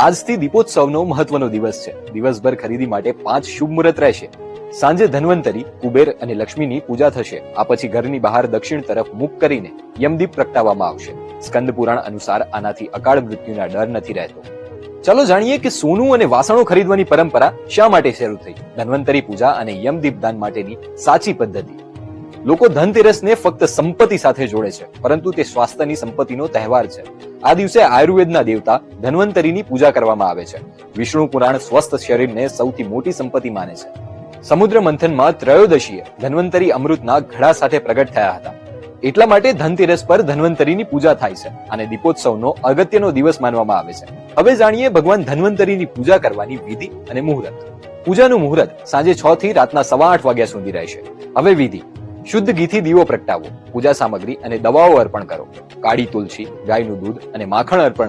આજથી દીપોત્સવનો મહત્વનો દિવસ છે. દિવસભર ખરીદી માટે પાંચ શુભ મુહૂર્ત રહેશે. સાંજે ધન્વંતરી, કુબેર અને લક્ષ્મીની પૂજા થશે. આ પછી ઘરની બહાર દક્ષિણ તરફ મુખ કરીને યમદીપ પ્રગટાવવામાં આવશે. સ્કંદ પુરાણ અનુસાર આનાથી અકાળ મૃત્યુના ડર નથી રહેતો. ચલો જાણીએ કે સોનું અને વાસણો ખરીદવાની પરંપરા શા માટે શરૂ થઈ? ધન્વંતરી પૂજા અને યમદીપ દાન માટેની સાચી પદ્ધતિ. લોકો ધનતેરસને ફક્ત સંપત્તિ સાથે જોડે છે, પરંતુ તે સ્વાસ્થ્યની સંપત્તિનો તહેવાર છે. આ દિવસે આયુર્વેદના દેવતા ધન્વંતરીની પૂજા કરવામાં આવે છે. વિષ્ણુ પુરાણ સ્વસ્થ શરીરને સૌથી મોટી સંપત્તિ માને છે. સમુદ્ર મંથનમાં ત્રયોદશીએ ધન્વંતરી અમૃતના ઘડા સાથે પ્રગટ થયા હતા. એટલા માટે ધનતેરસ પર ધન્વંતરીની પૂજા થાય છે અને દીપોત્સવનો અગત્યનો દિવસ માનવામાં આવે છે. હવે જાણીએ ભગવાન ધન્વંતરીની પૂજા કરવાની વિધિ અને મુહૂર્ત. પૂજાનું મુહૂર્ત સાંજે છ થી રાતના સવા આઠ વાગ્યા સુધી રહેશે. હવે વિધિ. શુદ્ધ ઘીથી દીવો પ્રગટાવો. પૂજા સામગ્રી અને દવાઓ અર્પણ કરો. કાળી તુલસી, ગાયનું દૂધ અને માખણ અર્પણ